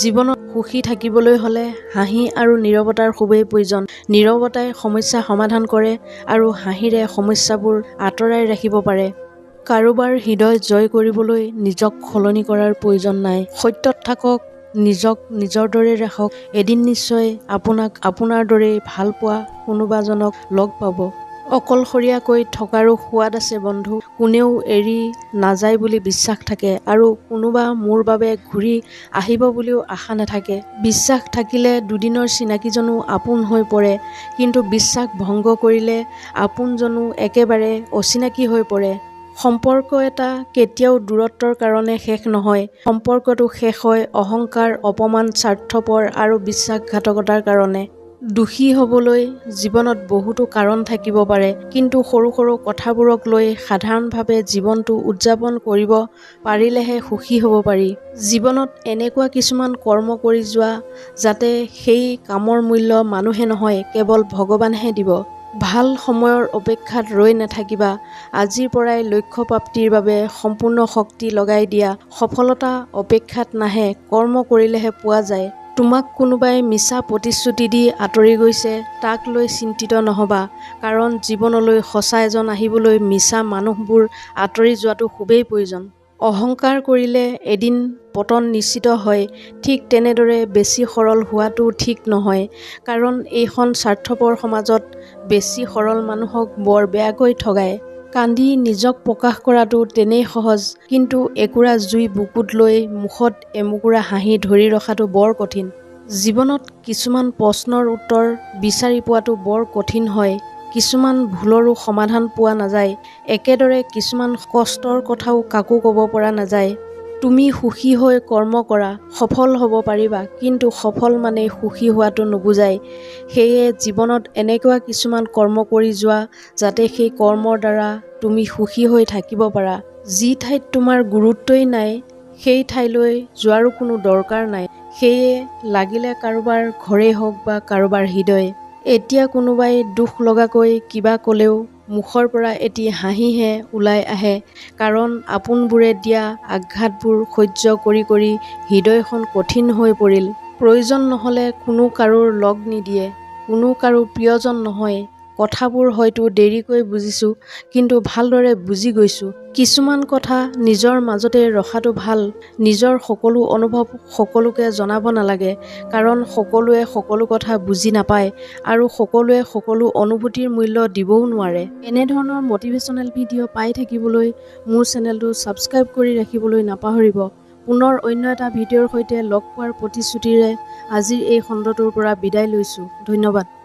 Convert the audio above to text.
জীৱনত সুখী থাকিবলৈ হ'লে হাঁহি আৰু নীৰৱতাৰ খুবেই প্ৰয়োজন। নীৰৱতাই সমস্যা সমাধান কৰে আৰু হাঁহিৰে সমস্যাবোৰ আঁতৰাই ৰাখিব পাৰে। কাৰোবাৰ হৃদয় জয় কৰিবলৈ নিজক সলনি কৰাৰ প্ৰয়োজন নাই। সত্যত থাকক নিজক নিজৰ দৰে ৰাখক। এদিন নিশ্চয় আপোনাক আপোনাৰ দৰেই ভাল পোৱা কোনোবাজনক লগ পাব। অকলশৰীয়াকৈ থকাৰো সোৱাদ আছে বন্ধু। কোনেও এৰি নাযায় বুলি বিশ্বাস থাকে আৰু কোনোবা মোৰ বাবে ঘূৰি আহিব বুলিও আশা নাথাকে। বিশ্বাস থাকিলে দুদিনৰ চিনাকিজনো আপোন হৈ পৰে কিন্তু বিশ্বাস ভংগ কৰিলে আপোনজনো একেবাৰে অচিনাকি হৈ পৰে। সম্পৰ্ক এটা কেতিয়াও দূৰত্বৰ কাৰণে শেষ নহয়। সম্পৰ্কটো শেষ হয় অহংকাৰ অপমান স্বাৰ্থপৰ আৰু বিশ্বাসঘাতকতাৰ কাৰণে। দোষী হ'বলৈ জীৱনত বহুতো কাৰণ থাকিব পাৰে। কিন্তু সৰু সৰু কথাবোৰক লৈ সাধাৰণভাৱে জীৱনটো উদযাপন কৰিব পাৰিলেহে সুখী হ'ব পাৰি। জীৱনত এনেকুৱা কিছুমান কৰ্ম কৰি যোৱা যাতে সেই কামৰ মূল্য মানুহে নহয় কেৱল ভগৱানেহে দিব। ভাল সময়ৰ অপেক্ষাত ৰৈ নাথাকিবা আজিৰ পৰাই লক্ষ্য প্ৰাপ্তিৰ বাবে সম্পূৰ্ণ শক্তি লগাই দিয়া সফলতা অপেক্ষাত নাহে কৰ্ম কৰিলেহে পোৱা যায়। তোমাক কোনোবাই মিছা প্ৰতিশ্ৰুতি দি আঁতৰি গৈছে তাক লৈ চিন্তিত নহ'বা কাৰণ জীৱনলৈ সঁচা এজন আহিবলৈ মিছা মানুহবোৰ আঁতৰি যোৱাটো খুবেই প্ৰয়োজন। অহংকাৰ কৰিলে এদিন পতন নিশ্চিত হয় ঠিক তেনেদৰে বেছি সৰল হোৱাটো ঠিক নহয় কাৰণ এইখন স্বাৰ্থপৰ সমাজত বেছি সৰল মানুহক বৰ বেয়াকৈ ঠগায়। কান্দি নিজক প্ৰকাশ কৰাটো তেনেই সহজ কিন্তু একুৰা জুই বুকুত লৈ মুখত এমুকুৰা হাঁহি ধৰি ৰখাটো বৰ কঠিন। জীৱনত কিছুমান প্ৰশ্নৰ উত্তৰ বিচাৰি পোৱাটো বৰ কঠিন হয় কিছুমান ভুলৰো সমাধান পোৱা নাযায় একেদৰে কিছুমান কষ্টৰ কথাও কাকো ক'ব পৰা নাযায়। তুমি সুখী হৈ কৰ্ম কৰা সফল হ'ব পাৰিবা কিন্তু সফল মানে সুখী হোৱাটো নুবুজায় সেয়ে জীৱনত এনেকুৱা কিছুমান কৰ্ম কৰি যোৱা যাতে সেই কৰ্মৰ দ্বাৰা তুমি সুখী হৈ থাকিব পাৰা। যি ঠাইত তোমাৰ গুৰুত্বই নাই সেই ঠাইলৈ যোৱাৰো কোনো দৰকাৰ নাই। সেয়ে লাগিলে কাৰোবাৰ ঘৰেই হওক বা কাৰোবাৰ হৃদয়। এতিয়া কোনোবাই দুখ লগাকৈ কিবা ক'লেও মুখৰ পৰা এটি হাঁহিহে ওলাই আহে। কাৰণ আপোনবোৰে দিয়া আঘাতবোৰ সহ্য কৰি কৰি হৃদয়খন কঠিন হৈ পৰিল। প্ৰয়োজন নহ'লে কোনো কাৰোৰ লগ নিদিয়ে। কোনো কাৰো প্ৰিয়জন নহয়। কথাবোৰ হয়তো দেৰিকৈ বুজিছোঁ কিন্তু ভালদৰে বুজি গৈছোঁ। কিছুমান কথা নিজৰ মাজতে ৰখাটো ভাল। নিজৰ সকলো অনুভৱ সকলোকে জনাব নালাগে কাৰণ সকলোৱে সকলো কথা বুজি নাপায় আৰু সকলোৱে সকলো অনুভূতিৰ মূল্য দিবও নোৱাৰে। এনেধৰণৰ মটিভেশ্যনেল ভিডিঅ' পাই থাকিবলৈ মোৰ চেনেলটো ছাবস্ক্ৰাইব কৰি ৰাখিবলৈ নাপাহৰিব। পুনৰ অন্য এটা ভিডিঅ'ৰ সৈতে লগ পোৱাৰ প্ৰতিশ্ৰুতিৰে আজিৰ এই খণ্ডটোৰ পৰা বিদায় লৈছোঁ। ধন্যবাদ।